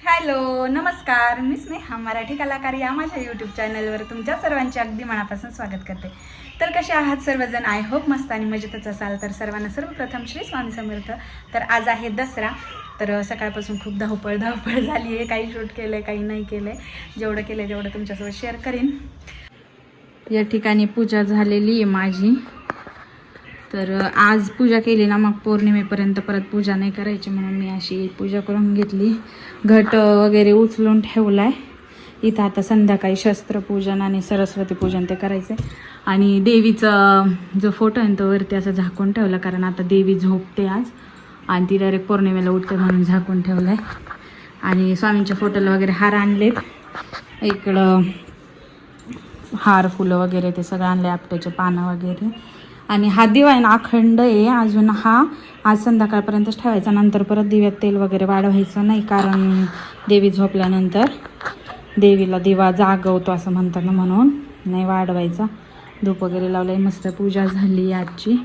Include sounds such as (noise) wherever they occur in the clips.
Hello नमस्कार. मी स्नेहा मराठी कलाकार या माझ्या यूट्यूब चॅनलवर तुमच्या सर्वांचे अगदी मनापासून स्वागत करते. तर कसे आहात सर्वजण? आय होप मस्त आणि मजेतच असाल. तर सर्वांना सर्वप्रथम श्री स्वामी समर्थ. तर आज आहे दसरा. तर सकाळपासून खूप धावपळ धावपळ झाली आहे. काही शूट केलं आहे काही नाही केलं आहे जेवढं केलं आहे तेवढं तुमच्यासोबत शेअर करीन. या ठिकाणी पूजा झालेली आहे माझी. तर आज पूजा केली ना मग पौर्णिमेपर्यंत परत पूजा नाही करायची म्हणून मी अशी पूजा करून घेतली. घट वगैरे उचलून ठेवला आहे इथं आता संध्याकाळी शस्त्रपूजन आणि सरस्वती पूजन ते करायचं आहे आणि देवीचा जो फोटो आहे ना तो वरती असं झाकून ठेवला कारण आता देवी झोपते आज. आणि ती डायरेक्ट पौर्णिमेला उठते म्हणून झाकून ठेवलं आहे आणि स्वामींच्या फोटोला वगैरे हार आणलेत. इकडं हार फुलं वगैरे ते सगळं आणले आपट्याचे पानं वगैरे. आणि हा दिवा आहे ना अखंड आहे. अजून हा आज संध्याकाळपर्यंतच ठेवायचा. नंतर परत दिव्यात तेल वगैरे वाढवायचं नाही कारण देवी झोपल्यानंतर देवीला दिवा जागवतो असं म्हणतात ना म्हणून. नाही वाढवायचा. धूप वगैरे लावलं आहे मस्त पूजा झाली आजची.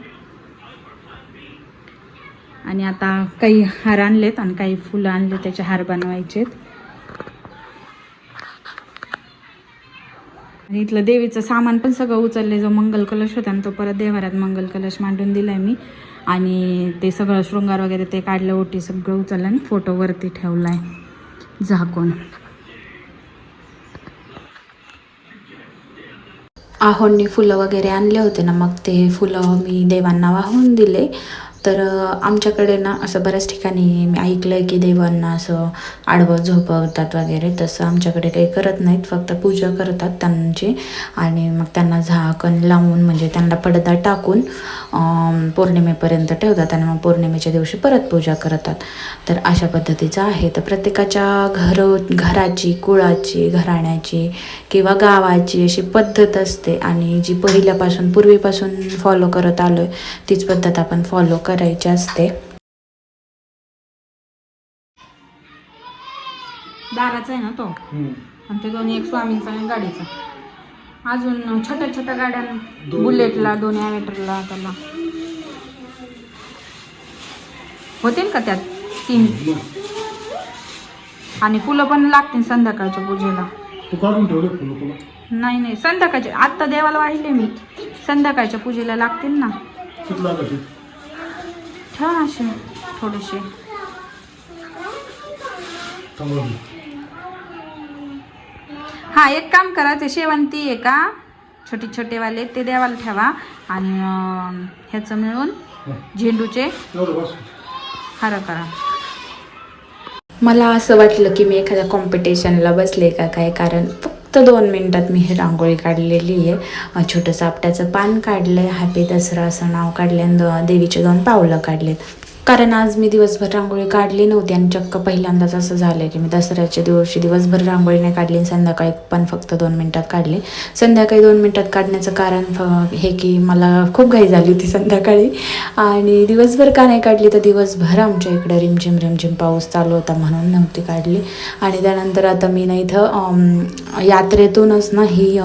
आणि आता काही हार आणलेत आणि काही फुलं आणले त्याचे हार बनवायचेत. आणि इथलं देवीचं सामान पण सगळं उचलले जो मंगल कलश होता आणि तो परत देवारात मंगल कलश मांडून दिलाय मी. आणि ते सगळं शृंगार वगैरे ते काढलं ओटी सगळं उचललं आणि फोटोवरती ठेवलाय. झाकून आहोंनी फुलं वगैरे आणले होते ना मग ते फुलं मी देवांना वाहून दिले. तर आमच्याकडे ना असं बऱ्याच ठिकाणी मी ऐकलं आहे की देवांना असं आडवं झोपवतात वगैरे तसं आमच्याकडे काही करत नाहीत. फक्त पूजा करतात त्यांची आणि मग त्यांना झाकण लावून म्हणजे त्यांना पडदा टाकून पौर्णिमेपर्यंत ठेवतात आणि मग पौर्णिमेच्या दिवशी परत पूजा करतात. तर अशा पद्धतीचं आहे. तर प्रत्येकाच्या घर घराची कुळाची घराण्याची किंवा गावाची अशी पद्धत असते आणि जी पहिल्यापासून पूर्वीपासून फॉलो करत आलो आहे तीच पद्धत आपण फॉलो कर करायची असते. दाराचा आहे ना तो? आणि ते दोन्ही एक स्वामींचा आणि गाडीचा. अजून छोट्या छोट्या गाड्या बुलेटला दोन ॲवेटरला त्याला. होतील का त्यात तीन? आणि फुलं पण लागतील संध्याकाळच्या पूजेला. तू काढून ठेवले फुलं तुला? नाही नाही. संध्याकाळचे आत्ता देवाला वाहिले मी. संध्याकाळच्या पूजेला लागतील ना. किती? ठेवा असे थोडेसे. हा एक काम करा ते शेवंती आहे का? छोटे छोटेवाले ते देवाला ठेवा. आणि ह्याचं मिळून. झेंडूचे हार करा. मला असं वाटलं की मी एखाद्या कॉम्पिटिशनला बसले का काय? कारण फक्त दोन मिनटात मी ही रांगोळी काढलेली आहे. छोटंसं आपट्याचं पान काढलं आहे हॅपी दसरा असं नाव काढले आणि देवीचे दोन पावलं काढलेत. कारण आज मी दिवसभर रांगोळी काढली नव्हती आणि चक्क पहिल्यांदाच असं झालं की मी दसऱ्याच्या दिवशी दिवसभर रांगोळी नाही काढली आणि संध्याकाळी पण फक्त दोन मिनटात काढली. संध्याकाळी दोन मिनटात काढण्याचं कारण फ- हे की मला खूप घाई झाली होती संध्याकाळी. आणि दिवसभर का नाही काढली तर दिवसभर आमच्या इकडे रिमझिम रिमझिम पाऊस चालू होता म्हणून नव्हती काढली. आणि त्यानंतर आता मी ना इथं यात्रेतूनच ना ही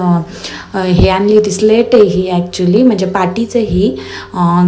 हे आणली होती स्लेट आहे ही ॲक्च्युली म्हणजे पाटीचं ही.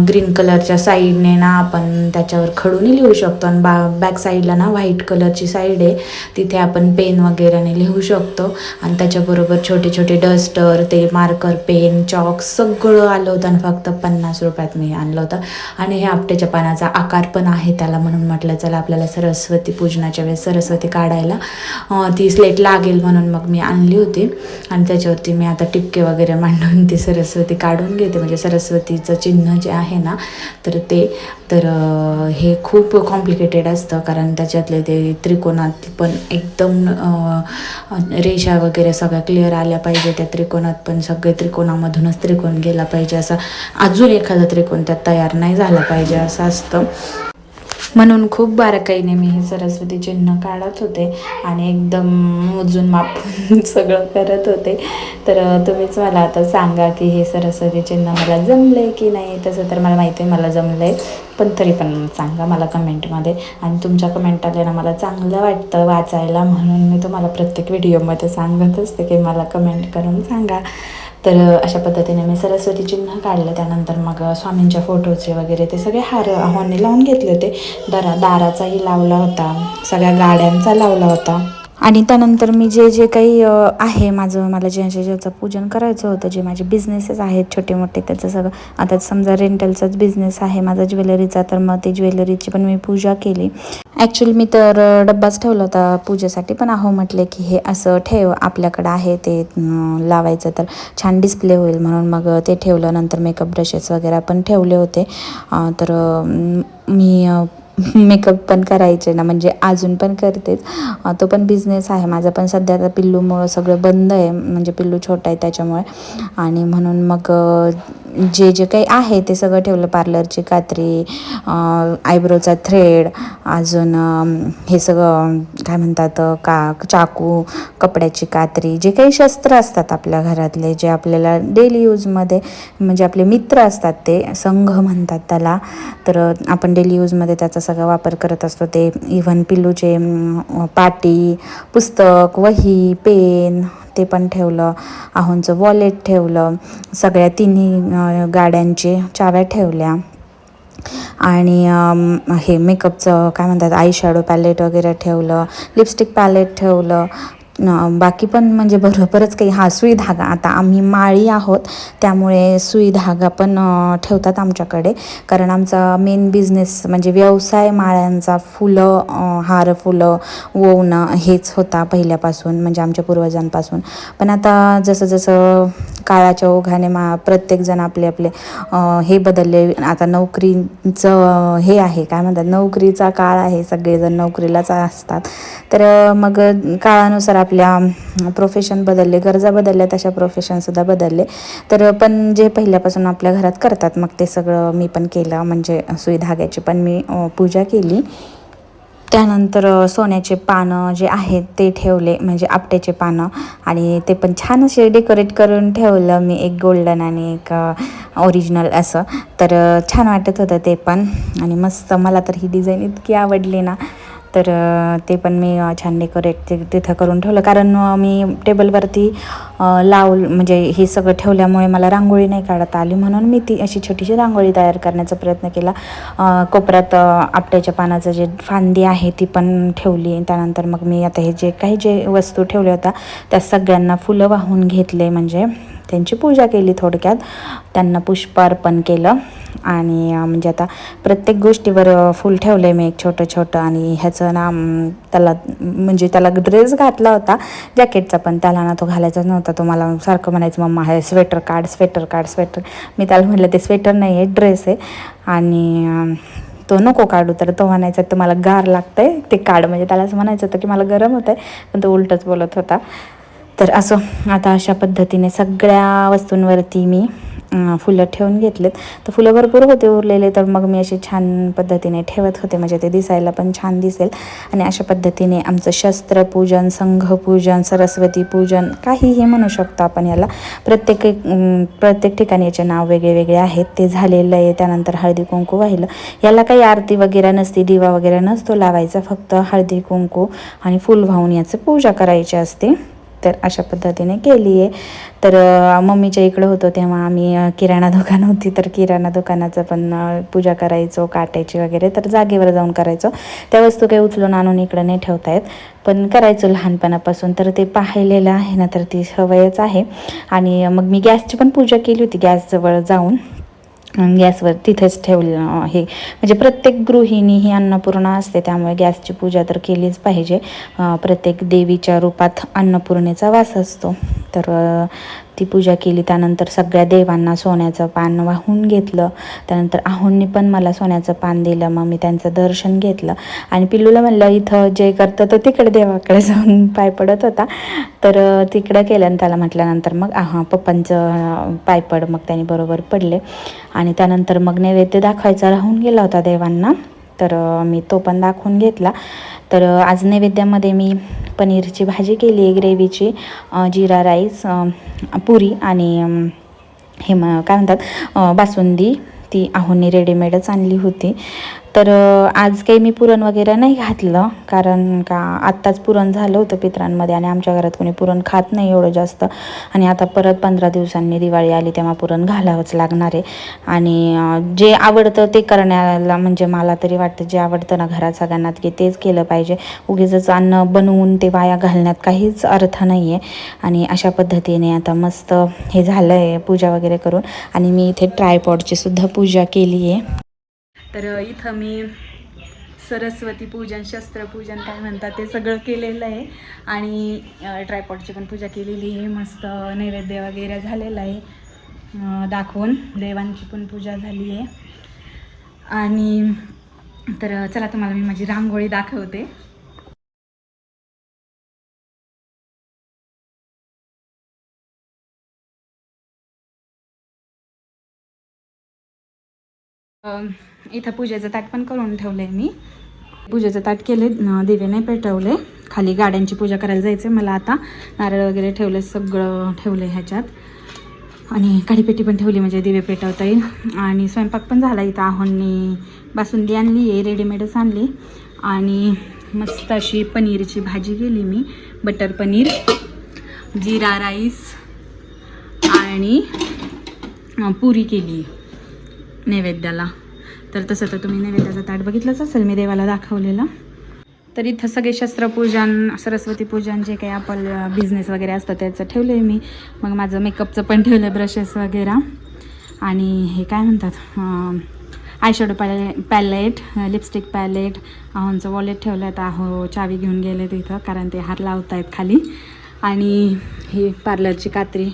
ग्रीन कलरच्या साईडने ना आपण त्याच्यावर खडूनही लिहू शकतो. आणि बा बॅक साईडला ना व्हाईट कलरची साईड आहे. तिथे आपण पेन वगैरेने लिहू शकतो. आणि त्याच्याबरोबर छोटे छोटे डस्टर ते मार्कर पेन चॉक सगळं आलं होतं आणि फक्त पन्नास रुपयात मी आणलं होतं. आणि हे आपट्याच्या पानाचा आकार पण आहे त्याला म्हणून म्हटलं चला आपल्याला सरस्वती पूजनाच्या वेळेस सरस्वती काढायला ती स्लेट लागेल म्हणून मग मी आणली होती. आणि त्याच्यावरती मी आता टिप टिपके वगैरे मांडून ती सरस्वती काढून घेते. म्हणजे सरस्वतीचं चिन्ह जे आहे ना तर ते तर हे खूप कॉम्प्लिकेटेड असतं. कारण त्याच्यातले ते त्रिकोणात पण एकदम रेषा वगैरे सगळ्या क्लिअर आल्या पाहिजे. त्या त्रिकोणात पण सगळे त्रिकोणामधूनच त्रिकोण गेला पाहिजे. असा अजून एखादा त्रिकोण त्यात तयार नाही झाला पाहिजे. असं असतं. म्हणून खूप बारकाईने मी हे सरस्वती चिन्ह काढत होते आणि एकदम मोजून मापून (laughs) सगळं करत होते. तर तुम्हीच मला आता सांगा की हे सरस्वती चिन्ह मला जमलं की नाही? तसं तर मला माहिती आहे मला जमलं आहे पण तरी पण सांगा मला कमेंटमध्ये. आणि तुमच्या कमेंट आल्या ना मला चांगलं वाटतं वाचायला म्हणून मी तुम्हाला प्रत्येक व्हिडिओमध्ये सांगत असते की मला कमेंट करून सांगा. तर अशा पद्धतीने मी सरस्वती चिन्ह काढलं. त्यानंतर मग स्वामींच्या फोटोचे वगैरे ते सगळे हार आव्हाने लावून घेतले होते. दरा दाराचाही लावला होता. सगळ्या गाड्यांचा लावला होता. आणि त्यानंतर मी जे जे काही आहे माझं मला जे ज्याचं पूजन करायचं होतं जे माझे बिझनेसेस आहेत छोटे मोठे त्याचं सगळं. आता समजा रेंटलचाच बिझनेस आहे माझा ज्वेलरीचा तर मग ते ज्वेलरीची पण मी पूजा केली. ॲक्च्युली मी तर डब्बाच ठेवला होता पूजेसाठी पण अहो म्हटले की हे असं ठेव आपल्याकडं आहे ते लावायचं तर छान डिस्प्ले होईल म्हणून मग ते ठेवलं. नंतर मेकअप ब्रशेस वगैरे पण ठेवले होते. तर मी मेकअप पण करायचे ना म्हणजे अजून पण करतेच. तो पण बिझनेस आहे. माझा पण सध्या आता पिल्लूमुळं सगळं बंद आहे. म्हणजे पिल्लू छोटा आहे त्याच्यामुळे. आणि म्हणून मग जे जे काही आहे ते सगळं ठेवलं पार्लरची कात्री आयब्रोचा थ्रेड अजून हे सगळं काय म्हणतात का चाकू कपड्याची कात्री जे काही शस्त्र असतात आपल्या घरातले जे आपल्याला डेली यूजमध्ये म्हणजे आपले मित्र असतात ते संघ म्हणतात त्याला तर आपण डेली यूजमध्ये त्याचा सगळा वापर करत असतो. ते इव्हन पिल्लूचे पाटी पुस्तक वही पेन ते पण ठेवलं आहोंचं वॉलेट ठेवलं सगळ्या तिन्ही गाड्यांचे चाव्या ठेवल्या. आणि हे मेकअपचं काय म्हणतात आय शॅडो पॅलेट वगैरे ठेवलं लिपस्टिक पॅलेट ठेवलं बाकी पण म्हणजे बरोबरच काही. हा सुई धागा. आता आम्ही माळी आहोत त्यामुळे सुई धागा पण ठेवतात आमच्याकडे. कारण आमचा मेन बिझनेस म्हणजे व्यवसाय माळ्यांचा फुलं हार फुलं वोवणं हेच होता पहिल्यापासून म्हणजे आमच्या पूर्वजांपासून. पण आता जसं जसं काळाच्या ओघाने मा प्रत्येकजण आपले आपले हे बदलले. आता नोकरीचं हे आहे काय म्हणतात नोकरीचा काळ आहे सगळेजण नोकरीलाच असतात. तर मग काळानुसार आपल्या प्रोफेशन बदलले गरजा बदलल्या तशा प्रोफेशनसुद्धा बदलले. तर पण जे पहिल्यापासून आपल्या घरात करतात मग ते सगळं मी पण केलं. म्हणजे सुई धाग्याची पण मी पूजा केली. त्यानंतर सोन्याचे पानं जे आहेत ते ठेवले म्हणजे आपट्याचे पानं. आणि ते पण छान असे डेकोरेट करून ठेवलं मी एक गोल्डन आणि एक ओरिजिनल असं. तर छान वाटत होतं ते पण. आणि मस्त मला तर ही डिझाईन इतकी आवडली ना. तर ते पण मी छान डेकोरेट ते तिथं करून ठेवलं. कारण मी टेबलवरती लाव म्हणजे हे सगळं ठेवल्यामुळे मला रांगोळी नाही काढता आली. म्हणून मी ती अशी छोटीशी रांगोळी तयार करण्याचा प्रयत्न केला. कोपऱ्यात आपट्याच्या पानाचं जे फांदी आहे ती पण ठेवली. त्यानंतर मग मी आता हे जे काही जे वस्तू ठेवल्या होत्या त्या सगळ्यांना फुलं वाहून घेतले. म्हणजे त्यांची पूजा केली थोडक्यात. त्यांना पुष्प अर्पण केलं. आणि म्हणजे आता प्रत्येक गोष्टीवर फुल ठेवलं आहे मी एक छोटं छोटं आणि ह्याचं ना त्याला म्हणजे त्याला ड्रेस घातला होता. जॅकेटचा पण त्याला ना तो घालायचा नव्हता. तो मला सारखं म्हणायचं मम्मा हे स्वेटर काढ स्वेटर काढ स्वेटर. मी त्याला म्हटलं ते स्वेटर नाही आहे ड्रेस आहे. आणि तो नको काढू. तर तो म्हणायचा तर मला गार लागतंय ते काढ. म्हणजे त्याला असं म्हणायचं होतं की मला गरम होतं आहे पण तो उलटच बोलत होता. तर असं आता अशा पद्धतीने सगळ्या वस्तूंवरती मी फुलं ठेवून घेतलेत. तर फुलं भरपूर होते उरलेले. तर मग मी असे छान पद्धतीने ठेवत होते. म्हणजे ते दिसायला पण छान दिसेल. आणि अशा पद्धतीने आमचं शस्त्रपूजन संघपूजन सरस्वती पूजन काहीही म्हणू शकतो आपण याला. प्रत्येक प्रत्येक ठिकाणी याचे नाव वेगळे वेगळे आहेत. ते झालेलं आहे. त्यानंतर हळदी कुंकू वाहिलं. याला काही आरती वगैरे नसते. दिवा वगैरे नसतो लावायचा. फक्त हळदी कुंकू आणि फुल वाहून याचं पूजा करायची असते. तर अशा पद्धतीने केली आहे. तर मम्मीच्या इकडं होतो तेव्हा आम्ही किराणा दुकान होती. तर किराणा दुकानाचं पण पूजा करायचो काटायची वगैरे तर जागेवर जाऊन करायचो. त्या वस्तू काही उचलून आणून इकडं नाही ठेवता येत पण करायचो लहानपणापासून. तर ते पाहिलेलं आहे ना तर ती सवयच आहे. आणि मग मी गॅसची पण पूजा केली होती गॅसजवळ जाऊन. गॅसवर तिथेच ठेवलं हे म्हणजे प्रत्येक गृहिणी ही अन्नपूर्णा असते त्यामुळे गॅसची पूजा तर केलीच पाहिजे. प्रत्येक देवीच्या रूपात अन्नपूर्णेचा वास असतो. तर ती पूजा केली. त्यानंतर सगळ्या देवांना सोन्याचं पान वाहून घेतलं. त्यानंतर आहोंनी पण मला सोन्याचं पान दिलं. मग मी त्यांचं दर्शन घेतलं. आणि पिल्लूला म्हणलं इथं जे करतं तर तिकडे देवाकडे जाऊन पाय पडत होता. तर तिकडं केलं आणि त्याला म्हटल्यानंतर मग आहा पप्पांचं पायपड मग त्यांनी बरोबर पडले. आणि त्यानंतर मग नैवेद्य दाखवायचा राहून गेला होता देवांना. तर मी तो पण दाखवून घेतला. तर आज नैवेद्यामध्ये मी पनीरची भाजी केली आहे ग्रेव्हीची जिरा राईस पुरी आणि हे म काय म्हणतात बासुंदी. ती आहोनी रेडीमेडच आणली होती. तर आज काही मी पुरण वगैरे नाही घातलं. कारण का आत्ताच पुरण झालं होतं पित्रांमध्ये आणि आमच्या घरात कोणी पुरण खात नाही एवढं जास्त. आणि आता परत पंधरा दिवसांनी दिवाळी आली तेव्हा पुरण घालावंच लागणार आहे. आणि जे आवडतं ते करण्याला म्हणजे मला तरी वाटतं जे आवडतं ना घरात सगळ्यांना की तेच केलं पाहिजे. उगीच अन्न बनवून ते वाया घालण्यात काहीच अर्थ नाही आहे आणि अशा पद्धतीने आता मस्त हे झालं आहे पूजा वगैरे करून. आणि मी इथे ट्रायपॉडची सुद्धा पूजा केली आहे तर इथं मी सरस्वती पूजन शस्त्रपूजन काय म्हणतात ते सगळं केलेलं आहे. आणि ट्रायपॉडची पण पूजा केलेली आहे. मस्त नैवेद्य वगैरे झालेलं आहे. दाखवून देवांची पण पूजा झाली आहे. आणि तर चला तुम्हाला मी माझी रांगोळी दाखवते. इथं पूजेचं ताट पण करून ठेवलं आहे मी. पूजेचं ताट केले दिवे नाही पेटवले खाली गाड्यांची पूजा करायला जायचं मला आता नारळ वगैरे ठेवले सगळं ठेवलं ह्याच्यात. आणि काडीपेटी पण ठेवली म्हणजे दिवे पेटवता येईल. आणि स्वयंपाक पण झाला इथं. आहोंनी बासुंदी आणली आहे रेडीमेडच आणली. आणि मस्त अशी पनीरची भाजी केली मी बटर पनीर जिरा राईस आणि पुरी केली. नैवेद्याला. तर तसं तर तुम्ही नैवेद्याचा ताट बघितलंच असेल मी देवाला दाखवलेलं. तर इथं सगळे शस्त्रपूजन सरस्वती पूजन जे काही आपण बिझनेस वगैरे असतं त्याचं ठेवलं आहे मी. मग माझं मेकअपचं पण ठेवलं आहे ब्रशेस वगैरे. आणि हे काय म्हणतात आयशॅडो पॅले पॅलेट लिपस्टिक पॅलेट आहोंचं वॉलेट ठेवलं आहे आहो चावी घेऊन गेले तिथं कारण ते हार लावत आहेत खाली. आणि ही पार्लरची कात्री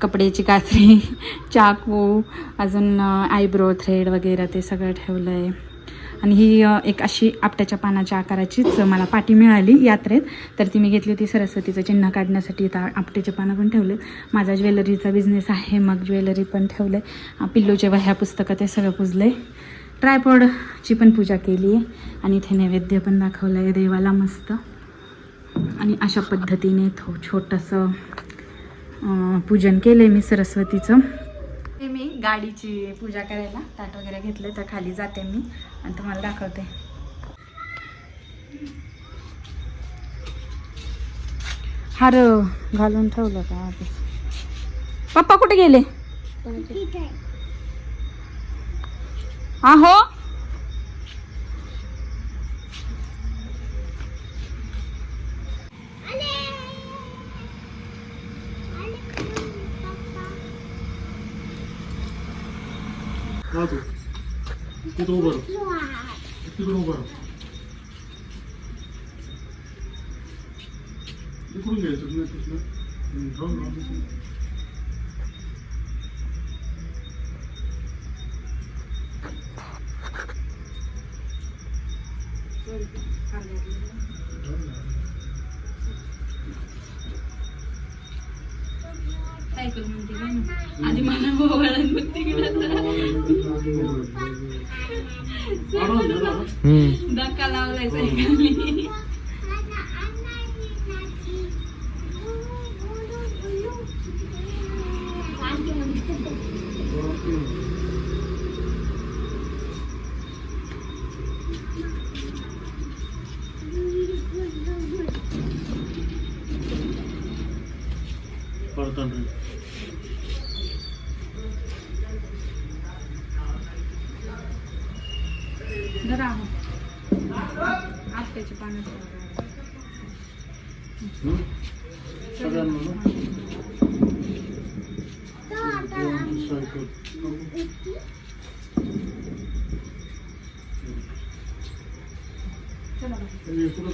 कपड्याची कात्री (laughs) चाकू अजून आयब्रो थ्रेड वगैरे ते सगळं ठेवलं आहे आणि ही एक अशी आपट्याच्या पानाच्या आकाराचीच मला पाटी मिळाली यात्रेत. तर ती मी घेतली होती सरस्वतीचं चिन्ह काढण्यासाठी. आता आपट्याचे पानं पण ठेवले. माझा ज्वेलरीचा बिझनेस आहे मग ज्वेलरी पण ठेवले पिल्लूचे वह्या पुस्तकं ते सगळं पुजले ट्रायपॉडची पण पूजा केली आहे आणि इथे नैवेद्य पण दाखवलं आहे देवाला मस्त. आणि अशा पद्धतीने थो छोटंसं पूजन केलं आहे मी सरस्वतीचं. ते मी गाडीची पूजा करायला ताट वगैरे घेतले तर खाली जाते मी आणि तुम्हाला दाखवते. हार घालून ठेवलं का आधीच? पप्पा कुठे गेले? आहो! तिथं उभं राहा तिकडून उभं राहा इकडून घ्यायचं नाही तिथलं हम्म, जाऊ ना, तिथून. सायकल म्हणते काय ना. आधी मला वळण बघ तिकडं आराम घ्या ना. धक्का लावलाय सायकलनी म्हणते काय ना आधी मला हं? सगळ्यांना धक्का लावलाय सायकल.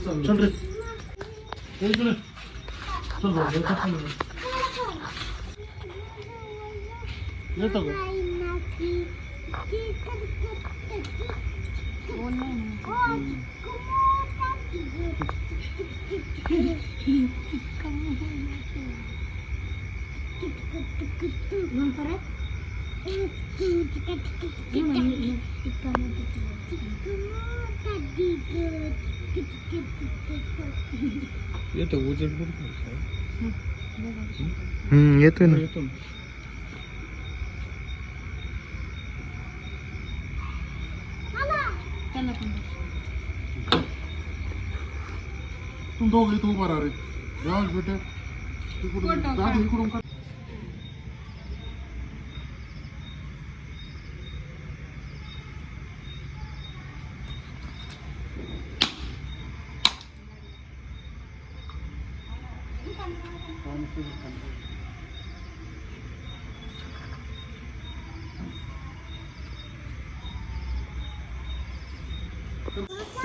चाललं. चल रे. इकडे. चल येतो खाली. येतो का येतो उजेड हम्म येतोय ना येतो ना. तुम्ही दोघं इथं उभा राहा रे जाऊन बेटे तिकडून दादी इकडून काढ.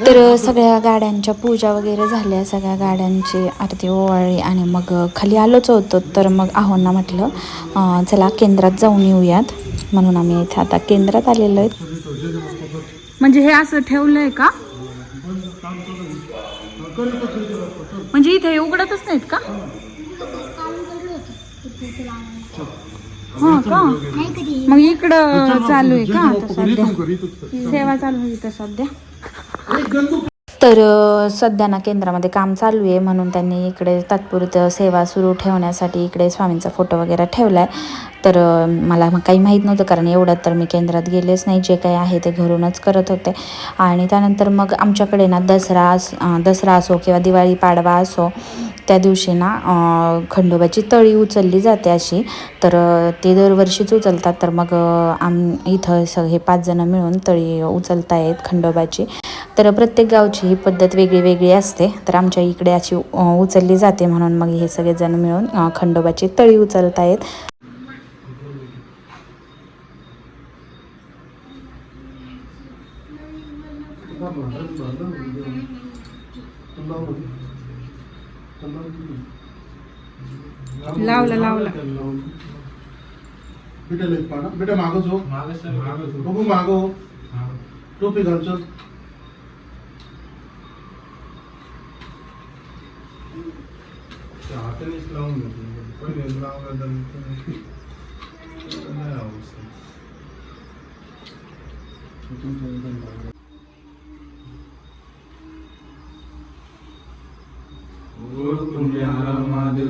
तर सगळ्या गाड्यांच्या पूजा वगैरे झाल्या सगळ्या गाड्यांची आरती ओवाळी आणि मग खाली आलोच होतो. तर मग आहोंना म्हटलं चला केंद्रात जाऊन येऊयात. म्हणून आम्ही इथे आता केंद्रात आलेलो आहेत. म्हणजे हे असं ठेवलंय का? म्हणजे इथे उघडतच नाहीत का? हा का? मग इकडं चालू आहे का आता सध्या? सेवा चालू आहे इथं सध्या. तर सध्या ना केंद्रामध्ये काम चालू आहे म्हणून त्यांनी इकडे तात्पुरतं सेवा सुरू ठेवण्यासाठी इकडे स्वामींचा फोटो वगैरे ठेवला आहे तर मला काही माहीत नव्हतं कारण एवढं तर मी केंद्रात गेलेच नाही. जे काही आहे ते घरूनच करत होते. आणि त्यानंतर मग आमच्याकडे ना दसरा दसरा असो किंवा दिवाळी पाडवा असो त्या दिवशी ना खंडोबाची तळी उचलली जाते अशी. तर ते दरवर्षीच उचलतात. तर मग आम इथं स हे पाच जण मिळून तळी उचलतायत खंडोबाची. तर प्रत्येक गावची ही पद्धत वेगळी वेगळी असते. तर आमच्या इकडे अशी उचलली जाते म्हणून मग हे सगळेजण मिळून खंडोबाची तळी उचलतायत. लावला लावला. बेटा लेत पाहा ना. बेटा मागच हो बघू माग. हो टोपी घालचं. हातानेच लावून घेतो पहिले लावला तर नाही आवडत.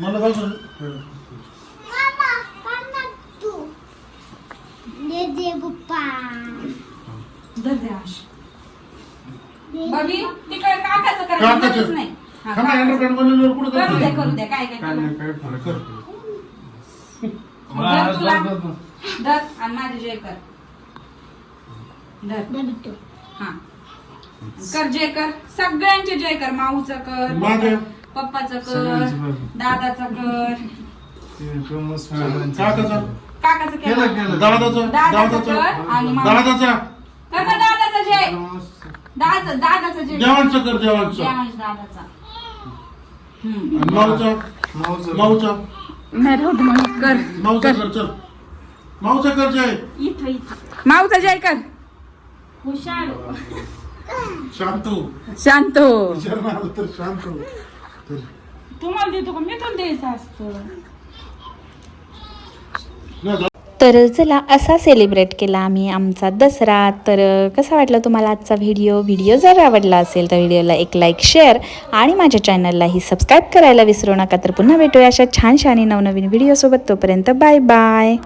मला बघ धर दे आश. बबी तिकडे काकाचं करायचं काकाचं. मलाच नाही हा, थांबा काकाचं. हँडपॅड बनवल्यावर कुठं करू दे करतो करू दे काय काय काय करू. नाही काय फरक कर. धर तुला. धर आणि माझे जय कर धर हा कर जय कर सगळ्यांचे जय कर माऊचं कर माझं. पप्पाचं कर सगळ्यांचं. दादाचं कर काकाचा? काकाचं केलं. केलं केलं. दादाचा? दादाचं दादाचा? कर आणि दादाचा? कर कर दादाचं जय दादाचं दादाचं जय देवांचं कर देवांचं. देवांश दादाचा. हम्म. आणि माऊचा? माऊचा नाही राहू दे मग कर माऊचा कर चल. माऊचा कर जय इथं इथं. माऊचा जय कर हुशार. शांतू. शांत. हो. विचार नाही आला तर शांत. हो. तर तुम्हाला देतो का? मी पण द्यायचं असतं. तर चला असा सेलिब्रेट केला आम्ही आमचा दसरा. तर कसा वाटला तुम्हाला आजचा व्हिडिओ व्हिडिओ जर आवडला असेल तर व्हिडिओला एक लाईक शेअर आणि माझ्या चॅनललाही सबस्क्राईब करायला विसरू नका. तर पुन्हा भेटूया अशा छानशा आणि नवनवीन व्हिडिओसोबत तोपर्यंत बाय बाय